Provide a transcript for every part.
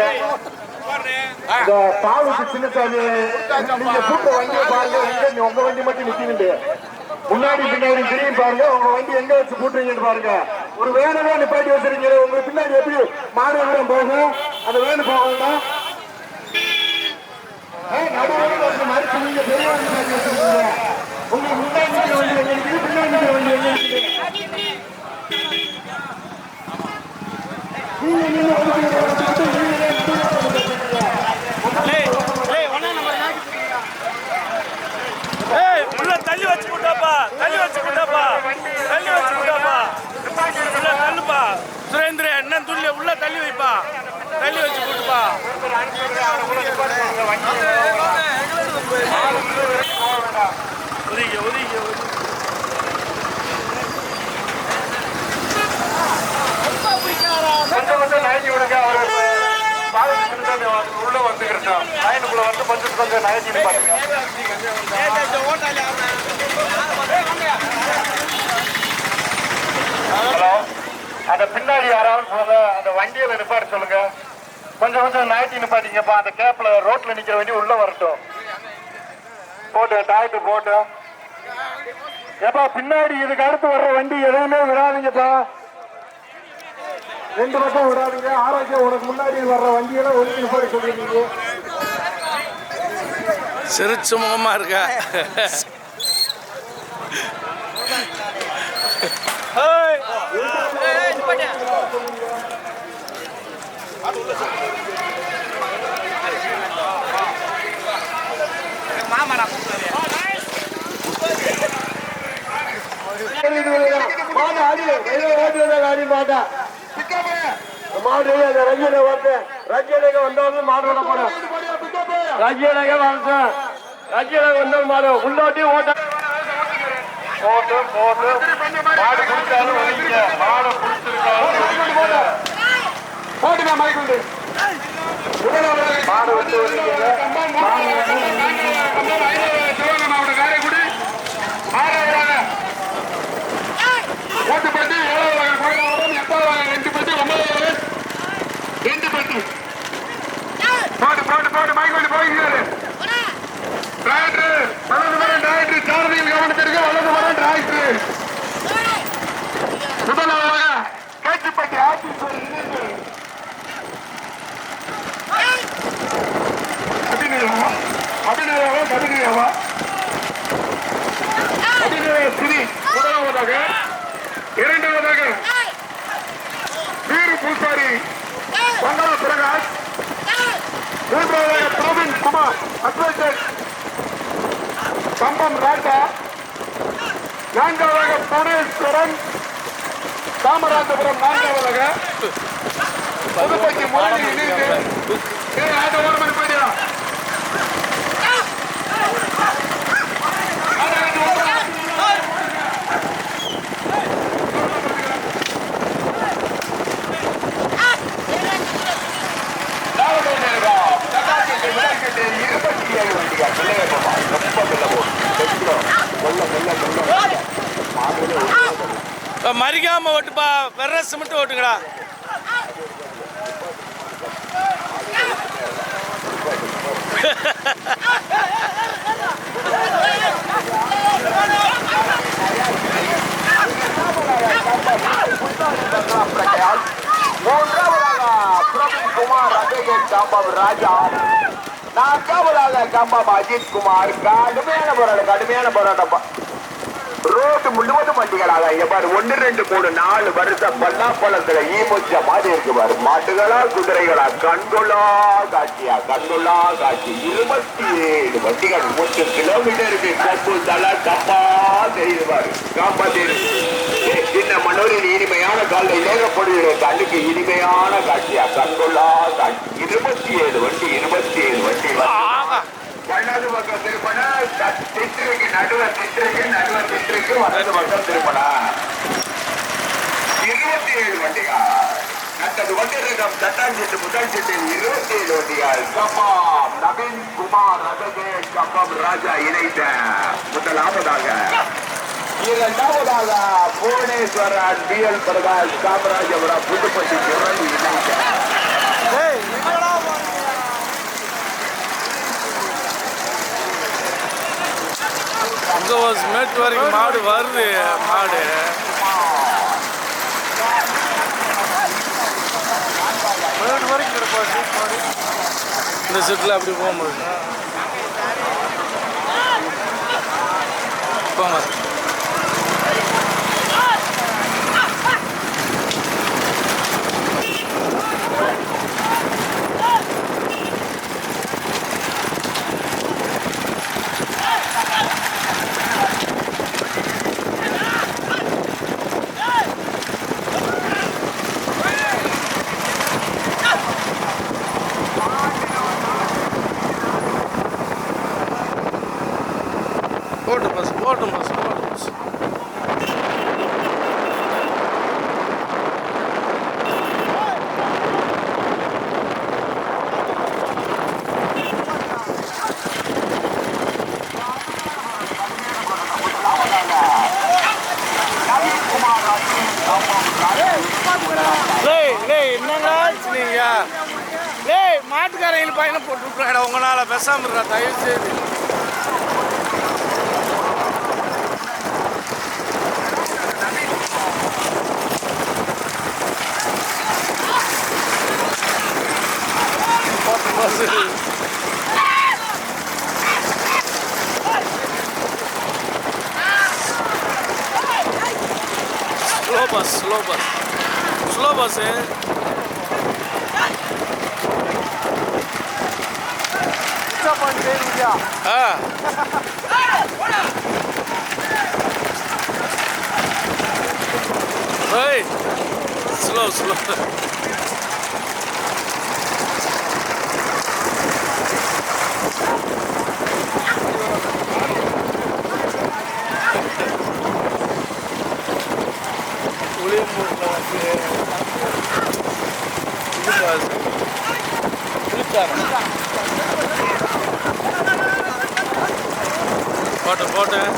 பாருங்க. இந்த பாலுக்கு சின்னசாமி நீங்க கூட்ட வண்டியை பாருங்க எங்க நீ உங்க வண்டி மட்டும் நிக்குது முன்னாடி பின்னாடி திரும்பி பாருங்க உங்க வண்டி எங்க வச்சு கூட்டுறீங்கன்னு பாருங்க. ஒரு வேனவே நிப்பாட்டி வச்சிருக்கீங்க. உங்களுக்கு பின்னாடி எப்படி மாநகரம் போகும்? அந்த வேனு போகணும்னா ஏய், நடுவுல வந்து மறுத்து நீங்க பெரிய வண்டி மாட்டி உங்களுக்கு முன்னாடி நிக்கிற வண்டி பின்னாடி நிக்கிற வண்டி எங்க நீங்க நின்னு வண்டியை வச்சுக்கிட்டு நீங்களே நடுவுல வந்து ஏய் உள்ள தள்ளி வச்சு தள்ளி வச்சு தள்ளி வச்சு விட்டாப்பா உள்ள தள்ளுப்பா. சுரேந்திர என்ன துள்ளி உள்ள தள்ளி வைப்பா. தள்ளி வச்சு கூட்டுப்பா. ஒதுங்க ஒதுங்க ஒதுங்க. கொஞ்சம் கொஞ்சம் விடுங்க உள்ள வந்துக்கிறோம் லைனுக்குள்ள வந்து கொஞ்சம் கொஞ்சம் பாருங்க. ஹலோ? அந்த பின்னாடி யாராவது அந்த வண்டியில நிப்பாட்ட சொல்லுங்க. கொஞ்சம் கொஞ்சம் நயட்டி நிப்பாட்டிங்கப்பா. அந்த கேப்ல ரோட்ல நிக்கிற வண்டி உள்ள வரட்டும். போட்டு டாய்ட்டு போட்டு. ஏப்பா பின்னாடி இதுக்கு அடுத்து வர்ற வண்டி எதையுமே விடாதீங்கப்பா. ரெண்டு பக்கம் விடாதீங்க. ஆரோக்கியம் உனக்கு முன்னாடி வர்ற வண்டியெல்லாம் ஒதுக்கி நிப்பாட்டி சொல்லிருக்கீங்க. சிரிச்சு முகமா இருக்கா ஏய் மாடு ஓட்டு ரஜினைக்கு வந்தாலும் மாடு விட ரஜினைக்கு வந்து ரஜினை வந்த மாடு உள்ளோட்டி ஓட்ட போட்டு போட்டு மாடு குடிச்சாலும் ஒதுங்க மாடு குடிச்சிருக்காலும் போட்டுங்க மைக்குண்டு மாடு விட்டு ஒதுங்க மாவட்ட காரைக்குடி. மாறாங்க ஓட்டு பட்டி ஏழாவது வகை எட்டாவது வகை ரெண்டு பட்டி ஒன்பதாவது வகை ரெண்டு பட்டி போட்டு போட்டு போட்டு மைக் பண்ணி போய்க்கிறாரு டிராக்டர் வலது மரம் டிராக்டர் சாரதியில் கவனத்திற்கு வலது மரம் டிராக்டர் முதலாவதாக கேட்டுப்பட்டி ஆபீஸ் அபிநயாவா அபிநயாவா கபிநயாவா அபிநய ஸ்ரீ முதலாவதாக இரண்டாவதாக வீரு பூசாரி மங்களா பிரகாஷ் மூன்றாவதாக பிரவீன் குமார் அட்வொகேட் கம்பம் ராஜா நான்காவதாக புவனேஸ்வரன் காமராஜபுரம் நான்காவதாக புதுப்பட்டி முரளி இணைந்து ஏய், ஆட்டோ ஓட மணி போயிடுறா இப்ப மறிக்காம ஓட்டுப்பா வெற ஓட்டுங்கடா. மூன்றாவதாக பிரவீன் குமார் அட்வொகேட் கம்பம் ராஜா நான்காவதாக கம்பம் அஜித் குமார். கடுமையான போராட்டம் கடுமையான போராட்டம் ரோடு முழுவதும் வண்டிகளாக. எவ்வாறு ஒன்று ரெண்டு மூணு நாலு வருஷம் பல்லாப்பழத்துல ஈமுச்ச மாதிரி இருக்கு பாரு. மாட்டுகளா குதிரைகளா கண்கொள்ளா காட்சியா கண்கொள்ளா காட்சி. இருபத்தி ஏழு வண்டிகள் மூன்று கிலோமீட்டருக்கு கொம்பு தலை கப்பா தெரியுது பாரு. காம்பா தெரியுது. மனோரின் இனிமையான காலை லேகப்படுகிற கண்ணுக்கு இனிமையான காட்சியா கண்கொள்ளா காட்சி. இருபத்தி ஏழு வண்டி இருபத்தி ஏழு வண்டி வலது பக்கம் திருப்பண திட்டுக்கு நடுவ திட்டுக்கு நடுவ திட்டுக்கு வலது பக்கம் திருப்பண இருபத்தி ஏழு வண்டிகள். நட்டது வண்டிரகம் தட்டாஞ்சிட்டு முதல் சீட்டில் இருபத்தி ஏழு வண்டிகள். கப்பாம் நவீன் குமார் ரகவே கப்பம் ராஜா இணைத்த முதலாவதாக. இரண்டாவதாக புவனேஸ்வரன் பி எல் பிரகாஷ் காமராஜபுரம் புதுப்பட்டி முரளி இணைந்த ஏய் ஒரு மேட்டு வரைக்கும் மாடு வருது மாடு. மேட்டு வரைக்கும் இருப்பா சீட் மாடு? இந்த செட்டில் அப்படி போக முடியும் போங்க போட்டு பஸ் போட்டு பஸ் போட்டு பஸ் டேய் டேய் என்னங்க ஆச்சு நீங்க டேய் மாட்டுக்காரங்க பையனை போட்டு விட்றாடா உங்களால பேசாம இருக்கா தயவு செய்து போட்டு bus slow bus slow bus slow bus ஆ ஏய் ஸ்லோ ஸ்லோ புளியம்பூரில் வந்து இது பாரு. புளிச்சாரம் போட்டேன் போட்டேன்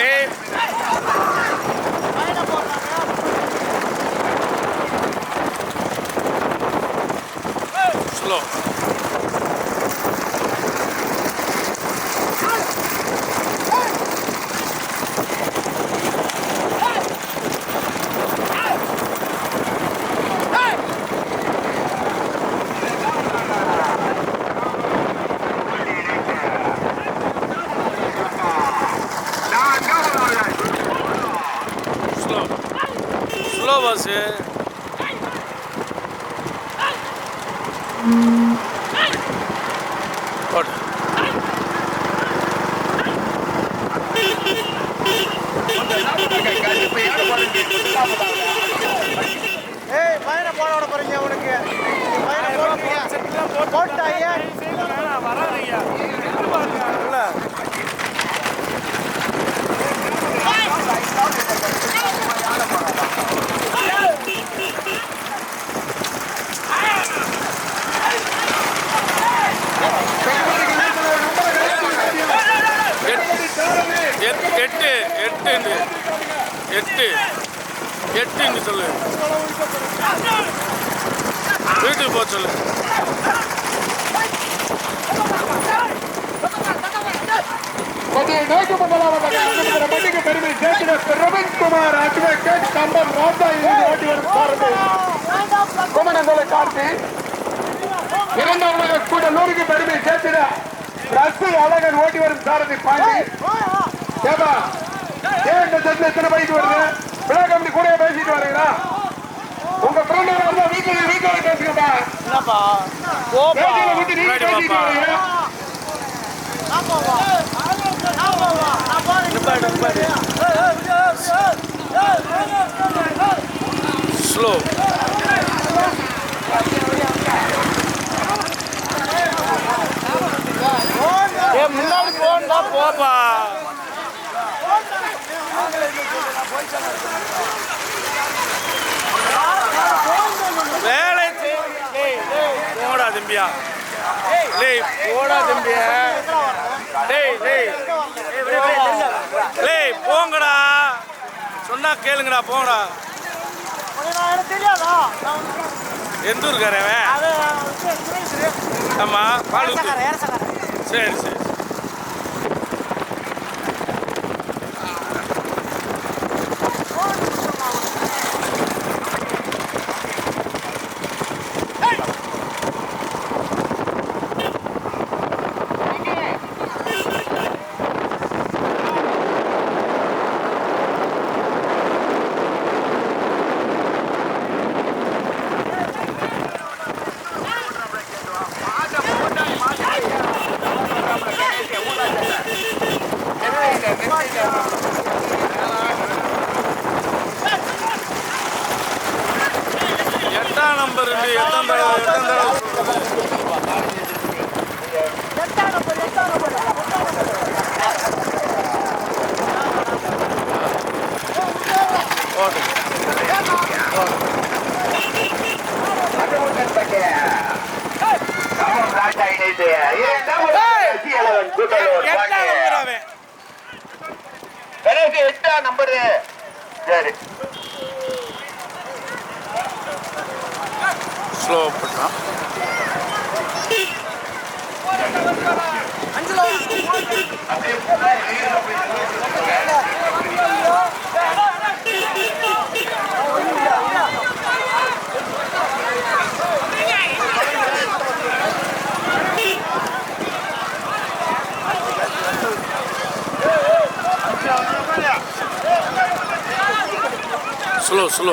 ஏய் ஸ்லோ ஸ்லோ ஸ்லோ பஸ்ஸு போட்டு ஏய் பையனை போட விட போறீங்க உனக்கு பையனை போட போறீங்க போட்டா ஐயா வராதீங்க எட்டு எட்டு எட்டு எட்டு எட்டுன்னு சொல்லு வீட்டுக்கு போக சொல்லு. மண்ணிக்கு பெருமை சேர்க்கிற பிரவீன்குமார் அட்வொகேட் கம்பம் ராஜா இருந்து ஓட்டி வரும் சாரதி குமரங்கோல கார்த்தி இரண்டாவதாக கூட நூறுக்கு பெருமை சேர்த்திட ரசு அழகன் ஓட்டி வரும் சாரதி பாண்டி. ஏபா ஏன் இந்த செட்ல எத்தனை பைக் வருது? விழா கம்பெனி கூட பேசிட்டு வரீங்களா? உங்க ஃப்ரெண்ட் இருந்தா வீட்டுல வீட்டுல பேசுங்கப்பா. என்னப்பா? பேசிட்டு விட்டு நீங்க பேசிட்டு வாப்பா. வரீங்க நான் போவா நான் போவா நான் போறேன் நிப்பாடு, நிப்பாடு. ஸ்லோ முன்னாடி போண்டா போப்பா வேலை செய்ய- போடா தம்பியா? டேய் போடா தம்பியா. டேய் டேய். டேய் போங்கடா. சொன்னா கேளுங்கடா போங்கடா. எந்த ஊருக்காரன் அது வந்து சுரேஷ் ஆமா பாலூத்து ஏரசக்காரன் ஏரசக்காரன் சரி சரி எட்டாம் நம்பர் இருக்கு எத்தனை தடவை எத்தனை தடவை ஓகே ராஜா இணைந்து இரண்டாவது சசியலவன் கூட்டலூர் எட்டாம் பாண்டிய. நம்பர் அவன் கணேஷ் எட்டாம் நம்பரு சரி ஸ்லோ பண்ணுறான் slow slow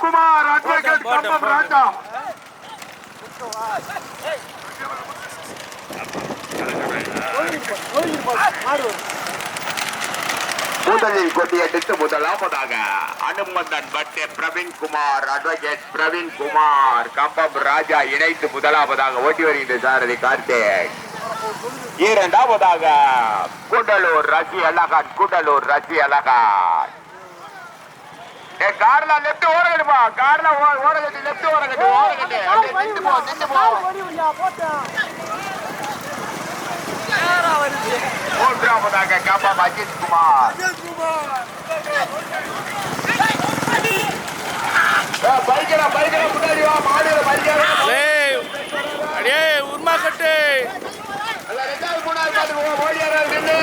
Kumar advocate Kambam Raja முதலில் முதலாவதாக அனுமந்தன் பட்டே பிரவீன் குமார் அட்வொகேட் பிரவீன் குமார் கம்பம் ராஜா இணைத்து முதலாவதாக ஓட்டி வருகின்ற சாரதி கார்த்திக். இரண்டாவதாக கூடலூர் ரசி அழகான் கூடலூர் ரசி அழகான். ஏ கார்ல லெஃப்ட் ஓரகட்டுப்பா கார்ல ஓரகட்டு லெஃப்ட் ஓரகட்டு ஓரகட்டு நின்று போ நின்று போ. மூன்றாவதாக கம்பம் அஜித் குமார் பைக்கரா பைக்கரா முன்னாடி வா மாடுல பைக்கரா ஏய் அடே உருமா கட்டு ரெண்டாவது மூணாவது பாத்துக்கோ ஓடியாரா நின்று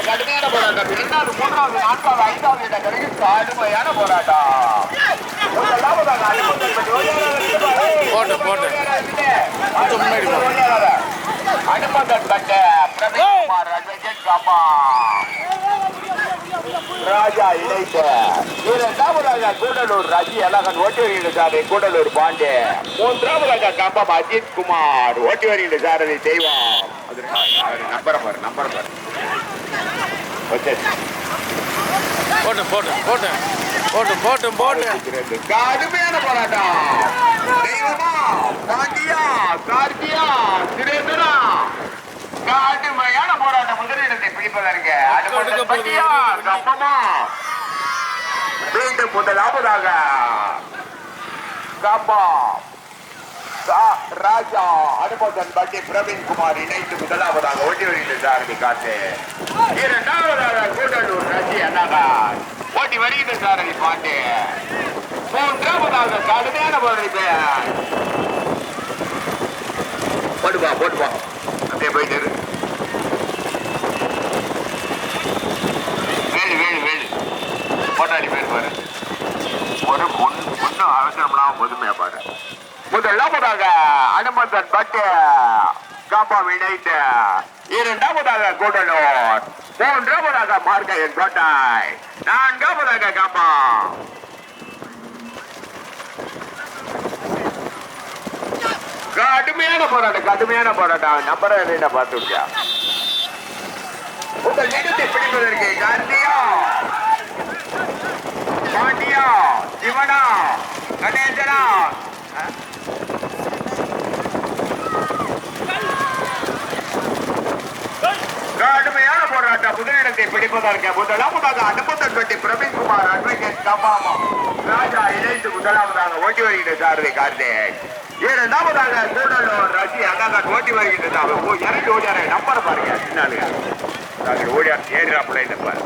கடுமையான போராட்டம். இரண்டாவது மூன்றாவது நான்காவது ஐந்தாவது இடம் கிடைக்கும் கடுமையான போராட்டம். போட்டு, போட்டு. கொஞ்சம் முன்னாடி. அனுமதன் கட்ட அட்வொகேட் காமா ராஜா இணைத்த இரண்டாவதாக கூடலூர் ரஜி அழகன் ஓட்டி வருகின்ற சாரதி கூடலூர் பாண்டே. மூன்றாவதாக கம்பம் அஜித் குமார் ஓட்டி வருகின்ற சாரதி தெய்வம் நம்பர் பாரு நம்பர். பாரு போட்டு போட்டு போட்டு போட்டு போட்டு போட்டு கடுமையான போராட்டம். தெய்வமா பாண்டியா கார்த்தியா சுரேந்திரா. கடுமையான போராட்டம். முதலிடத்தை பிடிப்பதற்கு அடுத்த பட்டியா கப்பமா மீண்டும் முதலாவதாக. கப்பா ராசா ராஜா. அனுபவன் பட்டி பிரவீன் குமார் இணைந்து முதலாவதாக ஓட்டி வருகின்ற சாரதி காட்டு இரண்டாவதாக கூடலூர் ரசி அண்ணாகார் ஓட்டி வருகின்ற சாரணி பாண்டே மூன்றாவதாக கடுமையான போராடி போட்டுப்பா போட்டுப்பா அப்படியே போயிட்டு வேலு வேலு வேலு. போட்டாடி பேர் பாரு. ஒரு பொண்ணு பொண்ணு அவசரம்லாம் பொதுமையா பாரு. முதலாவதாக அனுமந்தன் பட்டு காப்பா இணைந்து இரண்டாவதாக கூடலூர் மூன்றாவதாக மார்க்கையன் கோட்டாய் நான்காவதாக காப்பா கடுமையான போராட்டம் கடுமையான போராட்டம். நம்பர் என்ன பார்த்துருக்கியா உங்கள் நிலத்தை பிடிப்பதற்கு கார்த்தியா பாண்டியா சிவனா கணேசனா கடுமையான போராட்டம் முதலிடத்தை பிடிப்பதற்கு முதலாவதாக அனுபவத்தன் பற்றி பிரவீன்குமார் அட்வொகேட் கம்மாமா ராஜா இணைந்து முதலாவதாக ஓட்டி வருகின்ற சாரதி கார்த்திக். இரண்டாவதாக கூடலூர் ரசி அண்ணாதான் ஓட்டி வருகின்றது அவர் போய் இறங்கி ஓடியார நம்பர் பாருங்க சின்னாளுங்க. நாங்கள் ஓடியா ஏறிறாப்புல இந்த பாரு.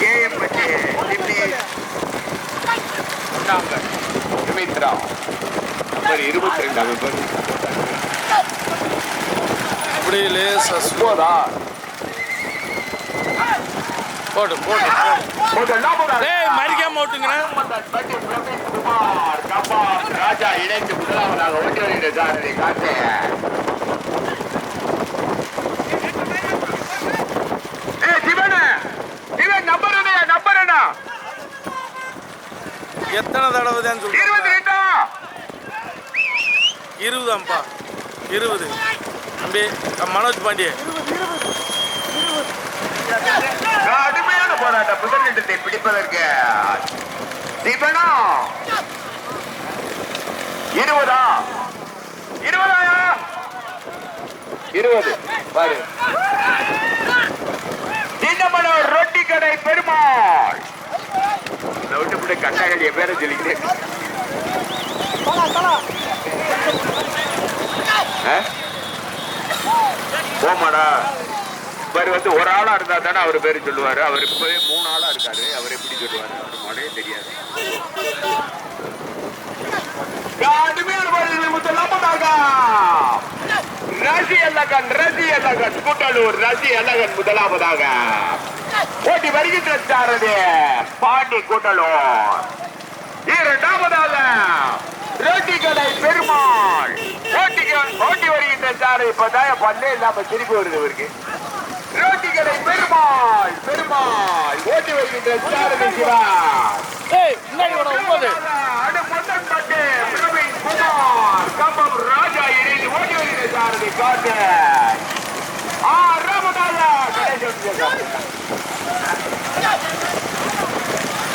கேஎம் பட்டி சுமித்ரா. நம்பர் இருபத்தி ரெண்டு. அவர் பாரு. அப்படியே லேசா போதா போட்டு போட்டு மறிக்காம ஓட்டுங்கிறேன் ராஜா இணைந்து முதலாவதாக ஓட்டி வருகின்ற சாரதி காட்டு நம்பர் நம்பர் எத்தனை தடவை தான் இருபத்தி சொல்றேன் ரெண்டா இருபதாம்ப்பா இருபது. தம்பி மனோஜ் பாண்டியே. கடுமையான போராட்டம் முதலிடத்தை பிடிப்பதற்கு சிவனா இருபதா? இருபதாயா? இருபது. பாரு. சின்னமனோ ரொட்டி கடை பெருமாள். விட்டு விட்டு கண்ணாடிய பேரை சொல்லிக்கிறேன்? போமாடா இவர் வந்து ஒரு ஆளா இருந்தா தானே அவர் பேரு சொல்லுவாரு. அவர் இப்பவே மூணு ஆளா இருக்காரு. அவர் எப்படி சொல்லுவாரு? அவர் மழையே தெரியாது. கடுமையான போராட்டம் முதலாவதாக ரசி அல்லகன் ரசி அல்லகன் கூட்டலூர் ரசி அல்லகன் முதலாவதாக போட்டி வருகின்ற சாரதி. பாண்டி கூட்டலூர் இரண்டாவதாக ரோட்டி கடை பெருமாள். சார் இப்பதான் பல்லே இல்லாம திருப்பி வருது இவருக்கு. ரோட்டிகளை பெருமாள் பெருமாள் ஓட்டி வருகின்ற சாரணி சிவா. கம்பம் ராஜா இணைந்து ஓட்டி வருகின்ற சாரணி காட்டு.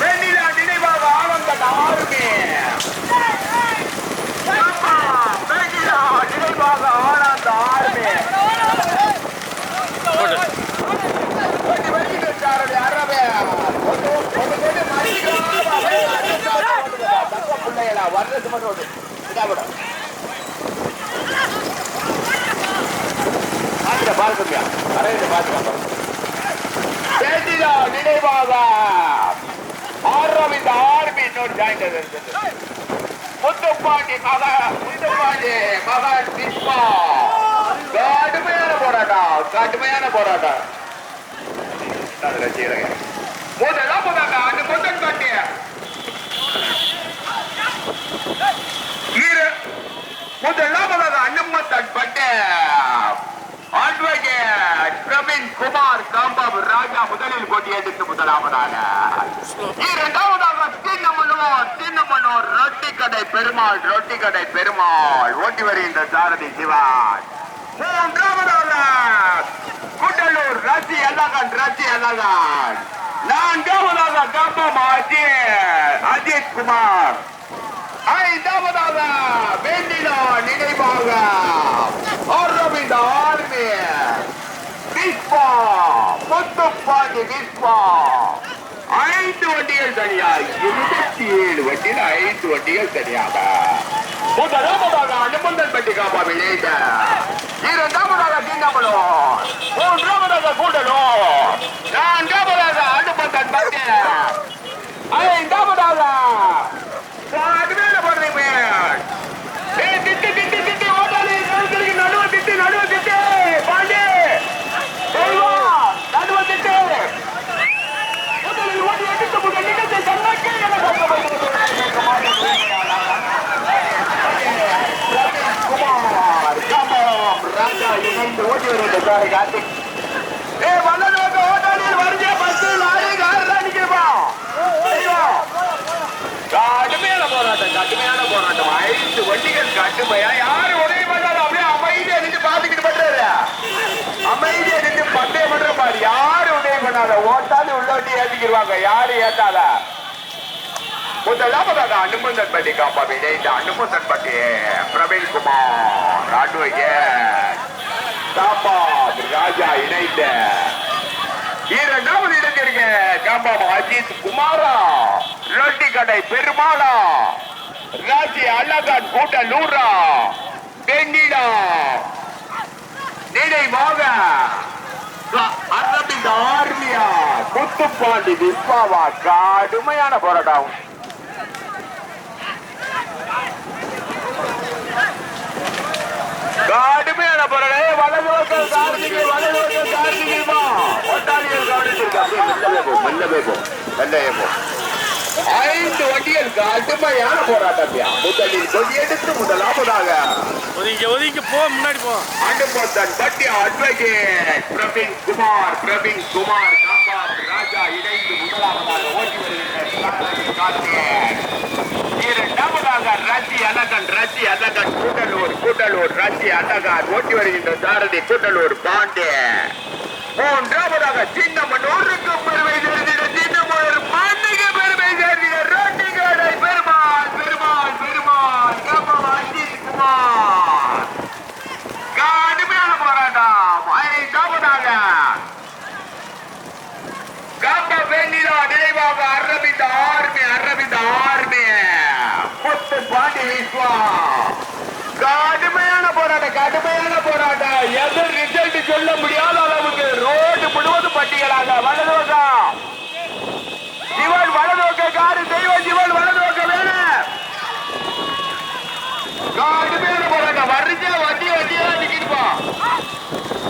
வெண்ணிலா நினைவாக ஆவங்கன் ஆறுமே. நினைவாக ஆனந்த பிள்ளைகளா வர்றது மட்டும் ஒன்று. இதா விட பாருங்க அரைந்து பாத்துக்காங்க நினைவாக ஆறாம் இந்த ஆர்மி இன்னொரு ஜாயிண்ட் இருக்குது முத்துப்பாண்டி மக முத்துப்பாண்டி மகன் பிஸ்மா கடுமையான போராட்டம் கடுமையான போராட்டம். அதுல சீரக முதலாம் போதாங்க அந்த முத்தன் பாண்டி ஈர முதலாம் போதாங்க அட்வொகேட் குமார் காம்பாபு ராஜா முதலில் போட்டியிட்டு முதலாவதாக. இரண்டாவதாக சின்னமனூர் சின்னமனூர் ரொட்டி கடை பெருமாள் ரொட்டி கடை பெருமாள். ஓட்டி வருகின்ற சாரதி சிவான். மூன்றாவதாக குண்டலூர் ரசி அழகன் ரசி அழகன். நான்காவதாக கம்பம் அஜித் அஜித் குமார். ஐந்தாவதாக வெண்ணிலா நினைவாக. முத்துப்பாண்டி விஸ்வா ஐந்து வண்டிகள் தனியா இருபத்தி ஏழு வண்டியில் ஐந்து வண்டிகள் தனியாக. முதலாவதாக அனுமந்தன் பட்டி காப்பா விளைந்த இரண்டாவதாக சின்னமனூர் மூன்றாவதாக கூடலூர். நான்காவதாக அனுமந்தன் பட்டி. ஐந்தாவதாக அதுமேல போடுறீங்க ஏய் திட்டு திட்டு திட்டு ஓட்டாளி நடுவுக்கு நடுவு திட்டு நடுவு திட்டு பாண்டி தெய்வம் நடுவு திட்டு முதலில் ஓடி எடுத்து முதல் நிகழ்ச்சி தன்னக்கே என குமார் கம்பம் ராஜா இணைந்து ஓடி வருகின்ற சாரை கார்த்திக் ஏ வல்லது ஓட்டாளியில் வருகை பஸ் லாரி கார் தான் கடுமையான போராட்டம் கடுமையான போராட்டம் ஐந்து வண்டிகள் கடுமையா யாரு உதவி பண்ணாலும் அப்படியே அமைதியா நின்று பாத்துக்கிட்டு பண்றாரு அமைதியா நின்று பந்தயம் பண்ற மாதிரி யாரு உதவி பண்ணாத ஓட்டாது உள்ள வண்டி ஏத்திக்கிடுவாங்க யாரு ஏத்தாத முதலாவதாக அனுமந்தன் பட்டி காப்பா இணைந்த அனுமந்தன் பட்டி பிரவீன் குமார் அட்வொகேட் காப்பா. ராஜா இணைந்த. இரண்டாவது இடத்திற்கு கம்பம் அஜித் குமாரா. ரொட்டி கடை பெருமாளா. ராசி அழகன் கூட்ட நூறா. தென்னிடா நினைவாக. அரபிந்த ஆர்மியா? குத்துப்பாண்டி விஸ்வாவா கடுமையான போராட்டம். போராட்டம் ஏய், வலது பக்கம் கார்த்திகை வலது பக்கம் கார்த்திகைமா ஒட்டாளிகள் கவனிச்சிருக்காங்க மெல்ல போ மெல்ல போ மெல்ல போ. ஐந்து வண்டிகள் கடுமையான போராட்டத்தையா முதலில் கொடியெடுத்து முதலாவதாக. ஒதுங்கி ஒதுங்கி போ முன்னாடி போ. அனுமந்தன் பட்டி அட்வொகேட். பிரவீன் குமார் பிரவீன் குமார் ராஜா இணைந்து முதலாவதாக ஓட்டி வருகின்ற. அழகாக ரசி அழகன் ரசி அழகன் கூட்டலூர் கூட்டலூர் ரசி அழகன் ஓட்டி வருகின்ற சாரதி கூட்டலூர் பாண்டே. மூன்றாவதாக சின்னமனூர் பெருமை சேர்ந்திட சின்னமனூர் மண்ணுக்கு பெருமை சேர்ந்திட ரோட்டி கடை பெருமாள் பெருமாள் பெருமாள் கம்பம் அஜித் குமார் கடுமையான போராட்டம் ஐந்தாவதாக கம்ப வெண்ணிலா நினைவாக அரபிந்த ஆர்மி அரபிந்த ஆர்மி முத்து பாண்டி விஸ்வா கடுமையான போராட்டம் கடுமையான போராட்டம் எது ரிசல்ட் சொல்ல முடியாத அளவுக்கு ரோடு முழுவதும் பட்டியலாக. வலதுவகம் சிவன் வலதுவக்க காரு தெய்வம் சிவன் வலதுவக்க காடு மேல போறாங்க வரிசையில வண்டி வண்டியா நிக்கிருப்பா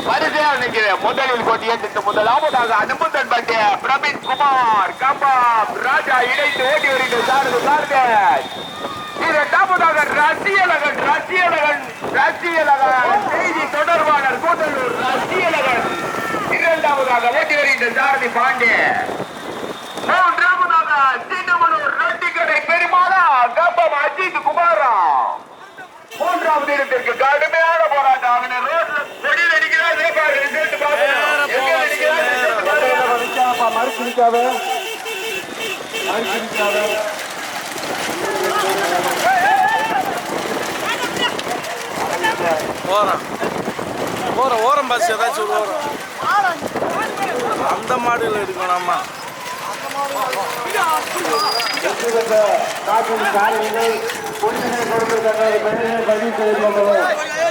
வரிசையா நிக்கிறேன் முதலில் கொட்டிய திட்ட முதலாவதாக அனுமந்தன் பட்டிய பிரவீன் குமார் கம்பம் ராஜா இணைந்து ஓடி வருகின்ற சாரது சாரது. இரண்டாவதாக ரசியலகன் ரசியலகன் ரசியலகன் செய்தி தொடர்பாளர் கூட்டலூர் ரசியலகன் இரண்டாவதாக ஓட்டி வருகின்ற சாரதி பாண்டே மூன்றாவதாக சின்னமனூர் ரொட்டி கடை பெருமாளா கம்பம் அஜித் குமாரா மூன்றாவது இடத்திற்கு கடுமையான போராட்டம் அவனை ரோட்ல கொடியில் அடிக்கிறார் ரிசல்ட் பாருங்க எங்க அடிக்கிறார் ரிசல்ட் பிடிக்காத மாடு பிடிக்காத ஓரம் ஓரம் ஓரம் பஸ் ஏதாச்சும் ஒரு ஓரம் அந்த மாடுல எடுக்கணும் நம்ம காற்றின் காலையிலே பொன்னினை கொடுத்து பதிவு செய்து